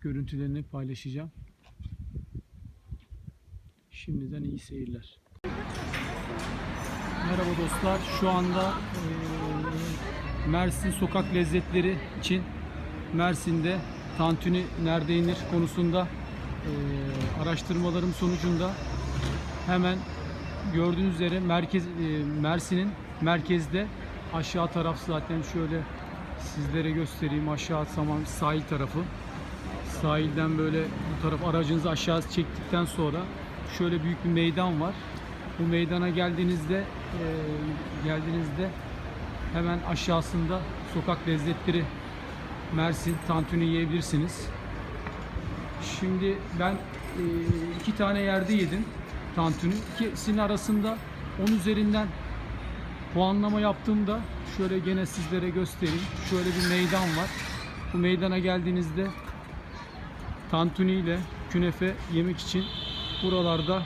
görüntülerini paylaşacağım. Şimdiden iyi seyirler. Merhaba dostlar. Şu anda Mersin sokak lezzetleri için Mersin'de tantuni nerede yenir konusunda araştırmalarım sonucunda hemen gördüğünüz üzere merkez Mersin'in merkezde aşağı taraf zaten şöyle sizlere göstereyim aşağı saman sahil tarafı sahilden böyle bu taraf aracınızı aşağı çektikten sonra şöyle büyük bir meydan var. Bu meydana geldiğinizde e, geldiğinizde hemen aşağısında sokak lezzetleri Mersin tantuni yiyebilirsiniz. Şimdi ben e, iki tane yerde yedim tantuni. İkisinin arasında 10 üzerinden puanlama yaptığımda şöyle gene sizlere göstereyim. Şöyle bir meydan var. Bu meydana geldiğinizde tantuni ile künefe yemek için buralarda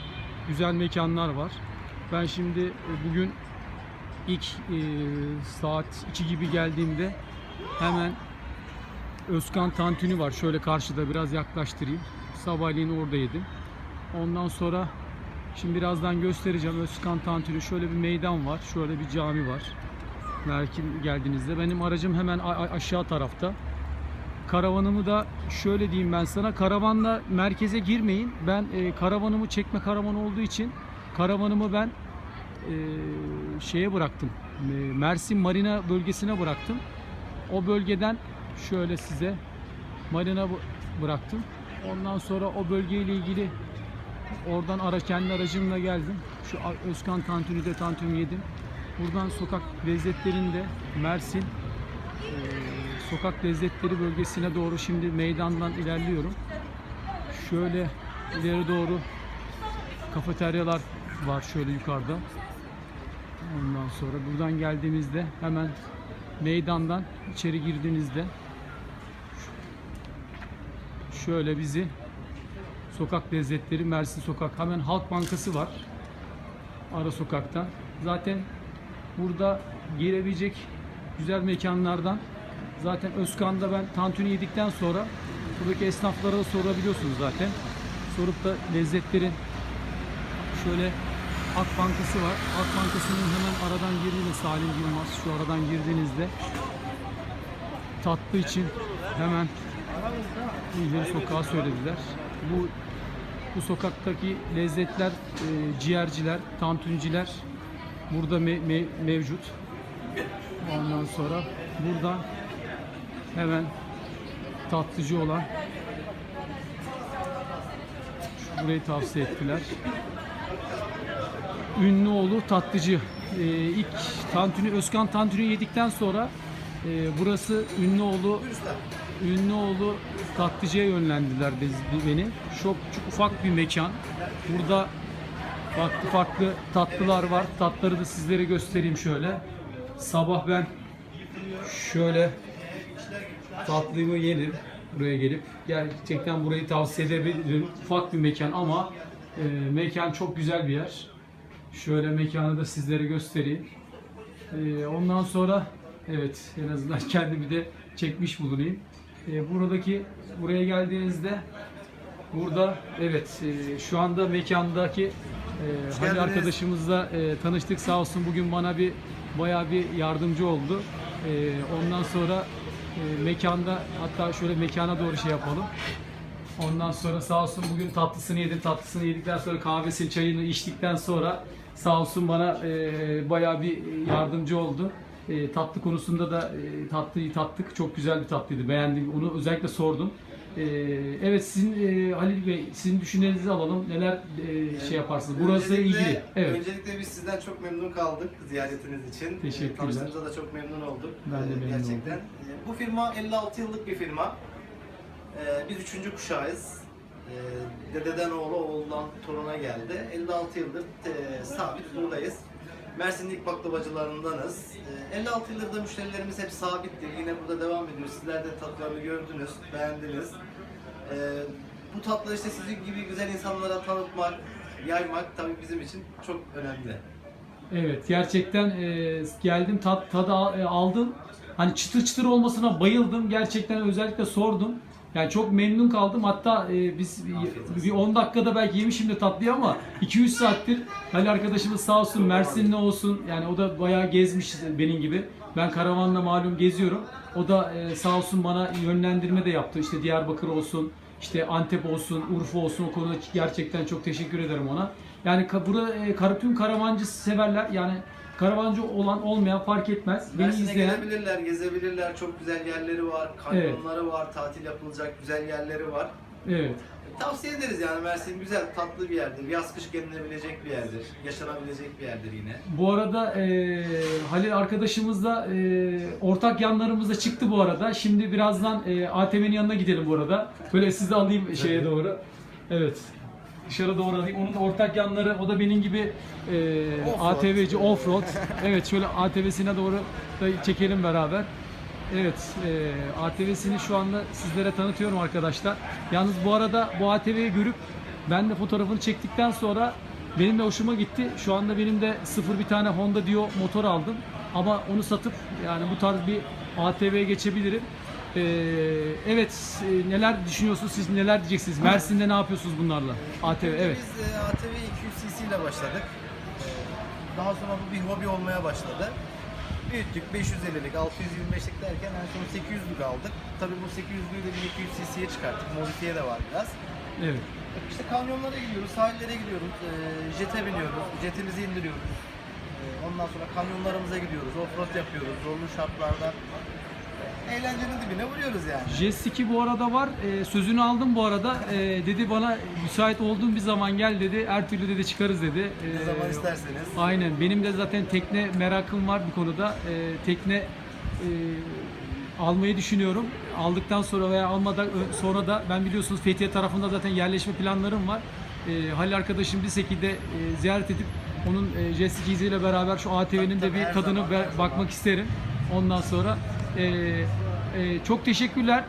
güzel mekanlar var. Ben şimdi e, bugün ilk e, saat 2 gibi geldiğimde hemen Özkan Tantuni var. Şöyle karşıda biraz yaklaştırayım. Sabahleyin orada yedim. Ondan sonra şimdi birazdan göstereceğim Özkan Tantuni. Şöyle bir meydan var. Şöyle bir cami var. Merkin geldiğinizde. Benim aracım hemen aşağı tarafta. Karavanımı da şöyle diyeyim ben sana. Karavanla merkeze girmeyin. Ben e, karavanımı çekme karavan olduğu için karavanımı ben e, şeye bıraktım. E, Mersin Marina bölgesine bıraktım. O bölgeden şöyle size marina bıraktım. Ondan sonra o bölgeyle ilgili oradan ara kendi aracımla geldim. Şu Özkan Tantuni'de tantuni yedim. Buradan sokak lezzetlerinde Mersin e, sokak lezzetleri bölgesine doğru şimdi meydandan ilerliyorum. Şöyle ileri doğru kafeteryalar var şöyle yukarıda. Ondan sonra buradan geldiğimizde hemen meydandan içeri girdiğinizde şöyle bizi sokak lezzetleri Mersin Sokak hemen Halk Bankası var. Ara sokakta. Zaten burada girebilecek güzel mekanlardan zaten Özkan'da ben tantuni yedikten sonra buradaki esnaflara da sorabiliyorsunuz zaten. Sorup da lezzetlerin şöyle Halk Bankası var. Halk Bankası'nın hemen aradan girdiğinde Salim Yılmaz şu aradan girdiğinizde tatlı için hemen ileri sokağa söylediler. Bu bu sokaktaki lezzetler, e, ciğerciler, tantunciler burada me- me- mevcut. Ondan sonra buradan hemen tatlıcı olan burayı tavsiye ettiler. Ünlüoğlu tatlıcı. Ee, ilk tantuni Özkan tantuni yedikten sonra e, burası Ünlüoğlu Ünlüoğlu tatlıcıya yönlendiler biz- beni. Çok, çok ufak bir mekan. Burada farklı farklı tatlılar var. Tatları da sizlere göstereyim şöyle. Sabah ben şöyle tatlımı yedim buraya gelip. Gerçekten burayı tavsiye edebilirim. Ufak bir mekan ama e, mekan çok güzel bir yer. Şöyle mekanı da sizlere göstereyim. E, ondan sonra evet en azından kendimi de çekmiş bulunayım. E, buradaki buraya geldiğinizde burada evet e, şu anda mekandaki e, Halil arkadaşımızla e, tanıştık sağ olsun bugün bana bir bayağı bir yardımcı oldu. E, ondan sonra e, mekanda hatta şöyle mekana doğru şey yapalım. Ondan sonra sağ olsun bugün tatlısını yedim. Tatlısını yedikten sonra kahvesini, çayını içtikten sonra sağ olsun bana e, bayağı bir yardımcı oldu. E, tatlı konusunda da e, tatlıyı tattık. Çok güzel bir tatlıydı. Beğendim. Onu özellikle sordum. E, evet sizin e, Halil Bey sizin düşüncelerinizi alalım. Neler e, şey yaparsınız? Burası Öncelikle- ilgili. Evet. Öncelikle biz sizden çok memnun kaldık ziyaretiniz için. Teşekkürler. Ee, Tanıştığımıza da çok memnun olduk. Ben de Ee, memnun Gerçekten. Ee, Bu firma 56 yıllık bir firma. Ee, Biz üçüncü kuşağıyız. Ee, Dededen oğlu, oğuldan toruna geldi. 56 yıldır e, sabit buradayız. Mersin'in ilk baklavacılarındanız. Ee, 56 yıldır da müşterilerimiz hep sabittir. Yine burada devam ediyor. Sizler de tatlarını gördünüz, beğendiniz. Ee, bu tatları işte sizin gibi güzel insanlara tanıtmak, yaymak tabii bizim için çok önemli. Evet gerçekten e, geldim tat, tadı e, aldım. Hani çıtır çıtır olmasına bayıldım. Gerçekten özellikle sordum. Yani çok memnun kaldım. Hatta e, biz bir 10 dakikada belki yemişim de tatlıyı ama 2-3 saattir Halil arkadaşımız sağ olsun Mersinli olsun. Yani o da bayağı gezmiş benim gibi. Ben karavanla malum geziyorum. O da e, sağ olsun bana yönlendirme de yaptı. İşte Diyarbakır olsun, işte Antep olsun, Urfa olsun o konuda gerçekten çok teşekkür ederim ona. Yani burada e, tüm karavancı severler. Yani karavancı olan olmayan fark etmez. Beni Mersin'e izleyen gelebilirler, gezebilirler. Çok güzel yerleri var, kanyonları var, tatil yapılacak güzel yerleri var. evet. Tavsiye ederiz yani Mersin güzel, tatlı bir yerdir. Yaz kış gelinebilecek bir yerdir. Yaşanabilecek bir yerdir yine. Bu arada e, Halil arkadaşımızla e, ortak yanlarımız da çıktı bu arada. Şimdi birazdan e, ATV'nin yanına gidelim bu arada. Böyle sizi alayım şeye doğru. Evet. Dışarı doğru alayım. Onun ortak yanları, o da benim gibi e, Offroad. ATV'ci, offroad. Evet şöyle ATV'sine doğru da çekelim beraber. Evet, e, ATV'sini şu anda sizlere tanıtıyorum arkadaşlar. Yalnız bu arada bu ATV'yi görüp ben de fotoğrafını çektikten sonra benim de hoşuma gitti. Şu anda benim de sıfır bir tane Honda Dio motor aldım. Ama onu satıp yani bu tarz bir ATV'ye geçebilirim. E, evet, e, neler düşünüyorsunuz siz, neler diyeceksiniz? Mersin'de ne yapıyorsunuz bunlarla? ATV, evet. Biz e, ATV 200 cc ile başladık. E, Daha sonra bu bir hobi olmaya başladı. Büyüttük 550'lik, 625'lik derken en son 800'lük aldık. Tabii bu 800'lüğü de 1200 cc'ye çıkarttık. Modifiye de var biraz. Evet. İşte kanyonlara gidiyoruz, sahillere gidiyoruz, e, jete biniyoruz, jetimizi indiriyoruz. E, ondan sonra kanyonlarımıza gidiyoruz, offroad yapıyoruz, zorlu şartlarda. Eğlencenin dibine vuruyoruz yani. Jet bu arada var. Ee, sözünü aldım bu arada. Ee, dedi bana müsait olduğun bir zaman gel dedi. Her türlü dedi çıkarız dedi. Ee, Ne zaman isterseniz. Aynen. Benim de zaten tekne merakım var bir konuda. Ee, tekne e, almayı düşünüyorum. Aldıktan sonra veya almadan sonra da ben biliyorsunuz Fethiye tarafında zaten yerleşme planlarım var. Ee, Halil arkadaşım bir şekilde e, ziyaret edip onun e, ski ile beraber şu ATV'nin de bir tadını bakmak isterim. Ondan sonra e, e, çok teşekkürler.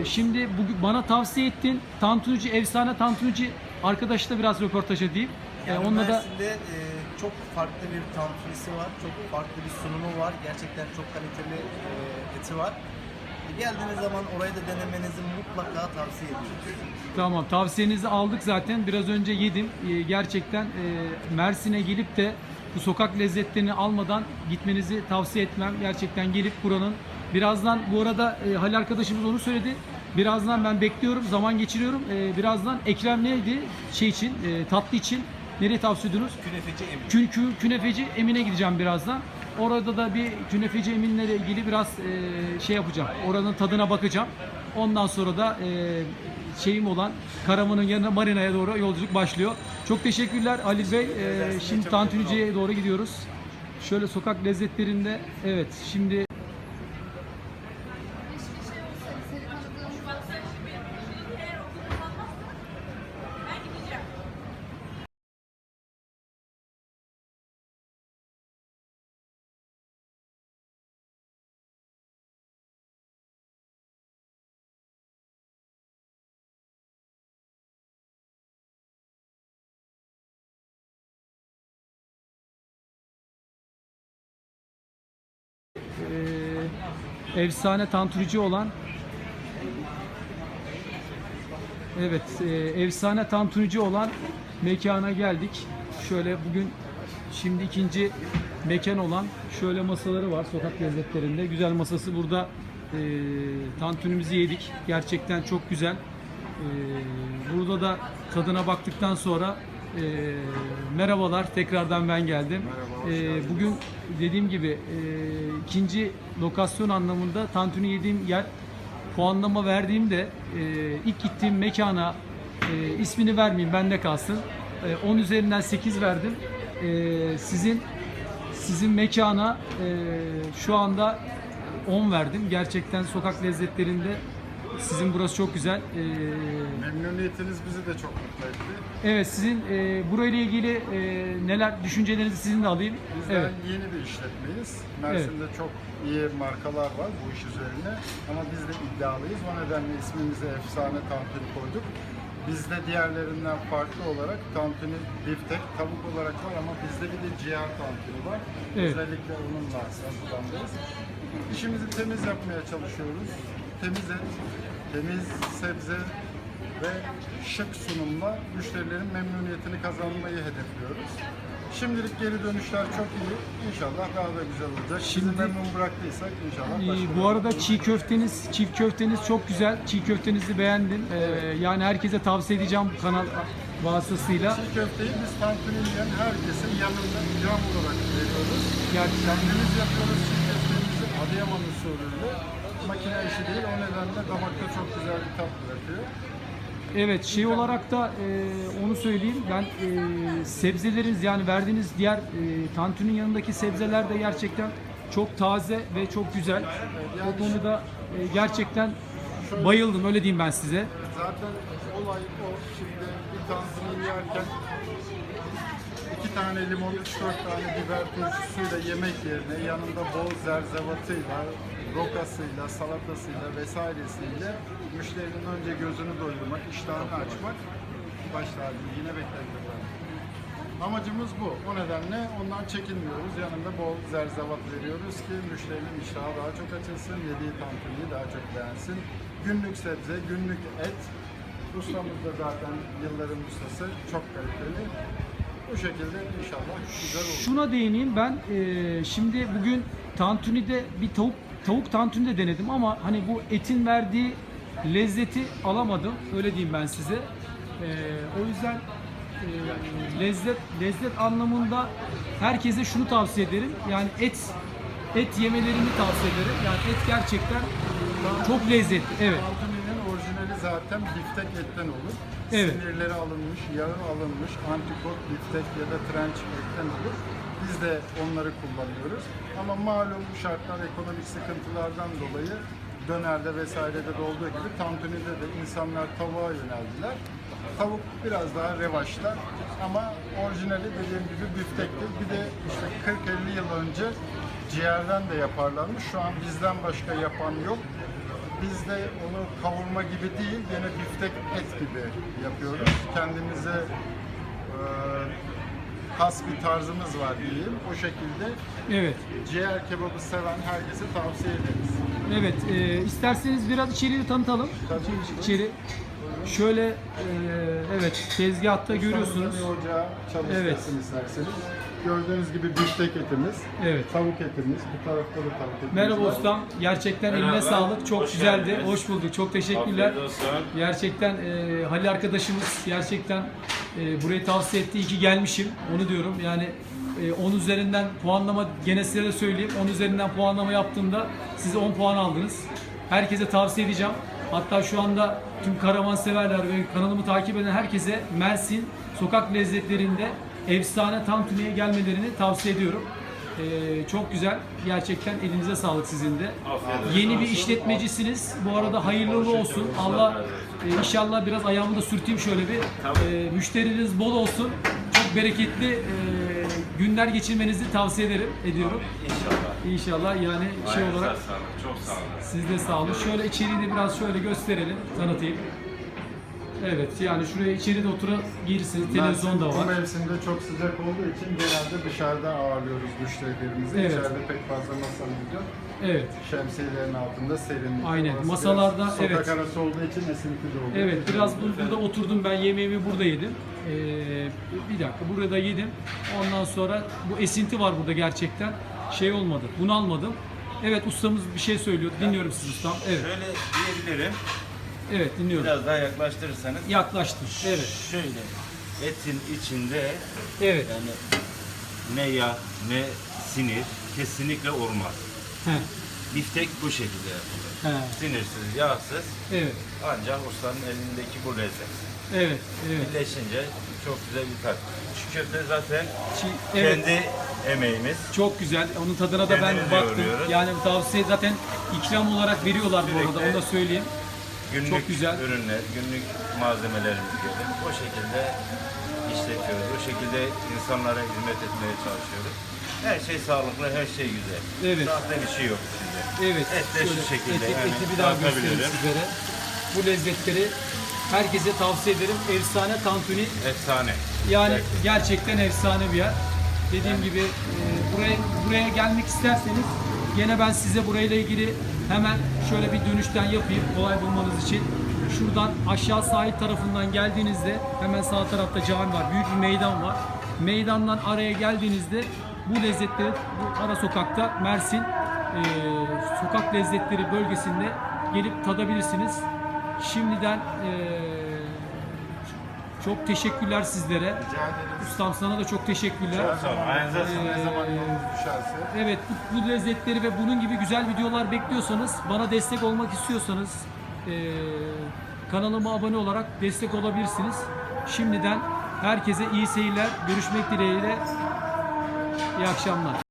E, şimdi bugün bana tavsiye ettin. Tantunici, efsane tantunici arkadaşla biraz röportaj edeyim. E, Yani onunla da Mersin'de e, çok farklı bir tantunisi var, çok farklı bir sunumu var. Gerçekten çok kaliteli e, eti var. E, geldiğiniz zaman orayı da denemenizi mutlaka tavsiye ediyoruz. Tamam tavsiyenizi aldık zaten. Biraz önce yedim. Ee, gerçekten e, Mersin'e gelip de bu sokak lezzetlerini almadan gitmenizi tavsiye etmem. Gerçekten gelip buranın birazdan bu arada e, Halil arkadaşımız onu söyledi. Birazdan ben bekliyorum, zaman geçiriyorum. E, birazdan Ekrem neydi? Şey için, e, tatlı için nereye tavsiye ediyorsunuz? Künefeci emin. Kün, kü- künefeci Emin'e gideceğim birazdan. Orada da bir künefeci Emin'le ilgili biraz e, şey yapacağım. Oranın tadına bakacağım. Ondan sonra da e, şeyim olan Karaman'ın yanına Marina'ya doğru yolculuk başlıyor. Çok teşekkürler Halil Bey. E, şimdi Tantunici'ye doğru gidiyoruz. Şöyle sokak lezzetlerinde evet şimdi efsane tantunici olan Evet, e, efsane tantunici olan mekana geldik. Şöyle bugün şimdi ikinci mekan olan şöyle masaları var sokak lezzetlerinde. Güzel masası burada e, tantunimizi yedik. Gerçekten çok güzel. E, burada da tadına baktıktan sonra e, merhabalar tekrardan ben geldim. E, bugün dediğim gibi e, ikinci lokasyon anlamında tantuni yediğim yer puanlama verdiğimde e, ilk gittiğim mekana e, ismini vermeyeyim bende kalsın. E, 10 üzerinden 8 verdim. E, sizin sizin mekana e, şu anda 10 verdim. Gerçekten sokak lezzetlerinde sizin burası çok güzel. E, Memnuniyetiniz bizi de çok mutlu etti. evet sizin e, burayla ilgili e, neler düşüncelerinizi sizin de alayım. Bizden Evet. yeni bir işletmeyiz. Mersin'de çok iyi markalar var bu iş üzerine. Ama biz de iddialıyız. O nedenle ismimize efsane tantuni koyduk. Bizde diğerlerinden farklı olarak tantuni, biftek, tavuk olarak var ama bizde bir de ciğer tantuni var. Evet. Özellikle onunla ön plandayız. İşimizi temiz yapmaya çalışıyoruz. Temiz et, temiz sebze ve şık sunumla müşterilerin memnuniyetini kazanmayı hedefliyoruz. Şimdilik geri dönüşler çok iyi. İnşallah daha da güzel olacak. Şimdi- Sizi memnun bıraktıysak inşallah başka bu arada çiğ köfteniz, çift köfteniz çok güzel. Çiğ köftenizi beğendim. Ee, yani herkese tavsiye edeceğim bu kanal vasıtasıyla. Çiğ köfteyi biz tantuni yiyen herkesin yanında ikram olarak veriyoruz. Gerçekten Kendimiz yapıyoruz çiğ köftemizi Adıyaman usulüyle. Makine işi değil o nedenle damakta çok güzel bir tat bırakıyor. Evet şey olarak da e, onu söyleyeyim ben e, sebzeleriniz yani verdiğiniz diğer e, tantuni'nin yanındaki sebzeler de gerçekten çok taze ve çok güzel. O konuda e, gerçekten bayıldım öyle diyeyim ben size. Zaten olay o şimdi bir tantuni yerken iki tane limon, üç dört tane biber turşusuyla yemek yerine yanında bol zerzevatıyla, rokasıyla, salatasıyla vesairesiyle müşterinin önce gözünü doyurmak, iştahını açmak baş tacı yine beklerler. Amacımız bu. O nedenle ondan çekinmiyoruz. Yanında bol zerzevat veriyoruz ki müşterinin iştahı daha çok açılsın, yediği tantuniyi daha çok beğensin. Günlük sebze, günlük et. Ustamız da zaten yılların ustası. Çok kaliteli. Bu şekilde inşallah güzel olur. Şuna değineyim ben e, şimdi bugün tantuni'de bir tavuk tavuk tantuni de denedim ama hani bu etin verdiği lezzeti alamadım öyle diyeyim ben size. E, o yüzden e, lezzet lezzet anlamında herkese şunu tavsiye ederim. Yani et et yemelerini tavsiye ederim. Yani et gerçekten çok lezzetli. Evet. Tantuninin orijinali zaten biftek etten olur. Evet. Sinirleri alınmış, yağı alınmış, antikot biftek ya da trenç etten olur. Biz de onları kullanıyoruz. Ama malum şartlar ekonomik sıkıntılardan dolayı dönerde vesairede de olduğu gibi tantunide de insanlar tavuğa yöneldiler. Tavuk biraz daha revaçta ama orijinali dediğim gibi biftektir. Bir de işte 40-50 yıl önce ciğerden de yaparlarmış. Şu an bizden başka yapan yok. Biz de onu kavurma gibi değil, gene biftek et gibi yapıyoruz. Kendimize e, has bir tarzımız var diyeyim. O şekilde Evet. ciğer kebabı seven herkese tavsiye ederiz. Evet, e, isterseniz biraz içeriği de tanıtalım. Tabii. İçeri. Şöyle, e, evet, tezgahta görüyorsunuz. Bir ocağı çalıştırsın Evet. isterseniz. Gördüğünüz gibi biftek etimiz, Evet. tavuk etimiz, bu tarafta da tavuk etimiz Merhaba var. ustam. Gerçekten eline Merhaba. sağlık. Çok Hoş güzeldi. geldiniz. Hoş bulduk. Çok teşekkürler. Afiyet olsun. Gerçekten e, Halil arkadaşımız gerçekten e, burayı tavsiye etti. İyi ki gelmişim. Onu diyorum. Yani e, 10 üzerinden puanlama gene size de söyleyeyim. 10 üzerinden puanlama yaptığımda size 10 puan aldınız. Herkese tavsiye edeceğim. Hatta şu anda tüm karavan severler ve kanalımı takip eden herkese Mersin sokak lezzetlerinde efsane tantuniye gelmelerini tavsiye ediyorum. E, çok güzel. Gerçekten elinize sağlık sizin de. Afiyet. Yeni bir işletmecisiniz. Bu arada hayırlı uğurlu olsun. Allah e, inşallah biraz ayağımı da sürteyim şöyle bir. E, müşteriniz bol olsun. Çok bereketli e, günler geçirmenizi tavsiye ederim, ediyorum. İnşallah. İnşallah yani şey Ayağınıza olarak sağlık. Çok sağ olun. siz de sağ olun. Şöyle içeriği de biraz şöyle gösterelim, tanıtayım. Evet yani şuraya içeri de oturabilirsiniz. Televizyon da var. Bu mevsimde çok sıcak olduğu için genelde dışarıda ağırlıyoruz müşterilerimizi. Evet. İçeride pek fazla masamız yok. Evet. Şemsiyelerin altında serinlik. Aynen. Orası Masalarda, biraz Sokak evet. arası olduğu için esinti de oluyor. Evet biraz bu- burada oturdum ben yemeğimi burada yedim. Ee, bir dakika burada yedim. Ondan sonra bu esinti var burada gerçekten. Şey olmadı. Bunu almadım. Evet ustamız bir şey söylüyor. Dinliyorum sizi ustam. Evet. Şöyle diyebilirim. Evet dinliyorum. Biraz daha yaklaştırırsanız. Yaklaştım. Evet. Şöyle etin içinde Evet. yani ne yağ ne sinir kesinlikle olmaz. He. Biftek bu şekilde yapılır. He. Sinirsiz, yağsız Evet. ancak ustanın elindeki bu lezzet. Evet. Evet. Birleşince çok güzel bir tat. Şu köfte zaten Çi- evet. kendi emeğimiz. Çok güzel. Onun tadına da ben Kendimiz baktım. yoğuruyoruz. Yani tavsiye zaten ikram olarak veriyorlar bu arada. Onu da söyleyeyim. Günlük Çok güzel. ürünler, günlük malzemelerimiz gibi o şekilde işletiyoruz. O şekilde insanlara hizmet etmeye çalışıyoruz. Her şey sağlıklı, her şey güzel. Evet. Sahte bir şey yok içinde. Evet. Et de şu şekilde eti, yani eti bir daha göstereyim sizlere. Bu lezzetleri herkese tavsiye ederim. Efsane tantuni. Efsane. Yani Gerçekten. gerçekten efsane bir yer. Dediğim gibi e, buraya buraya gelmek isterseniz gene ben size burayla ilgili Hemen şöyle bir dönüşten yapayım kolay bulmanız için. Şuradan aşağı sahil tarafından geldiğinizde hemen sağ tarafta cami var. Büyük bir meydan var. Meydandan araya geldiğinizde bu lezzetleri bu ara sokakta Mersin eee, sokak lezzetleri bölgesinde gelip tadabilirsiniz. Şimdiden eee, çok teşekkürler sizlere. Rica ederiz. Ustam sana da çok teşekkürler. Sağ olun. Ayağınıza sağlık. Ne zaman yolunuz düşerse. Evet bu, bu lezzetleri ve bunun gibi güzel videolar bekliyorsanız, bana destek olmak istiyorsanız eee, kanalıma abone olarak destek olabilirsiniz. Şimdiden herkese iyi seyirler, görüşmek dileğiyle. İyi akşamlar.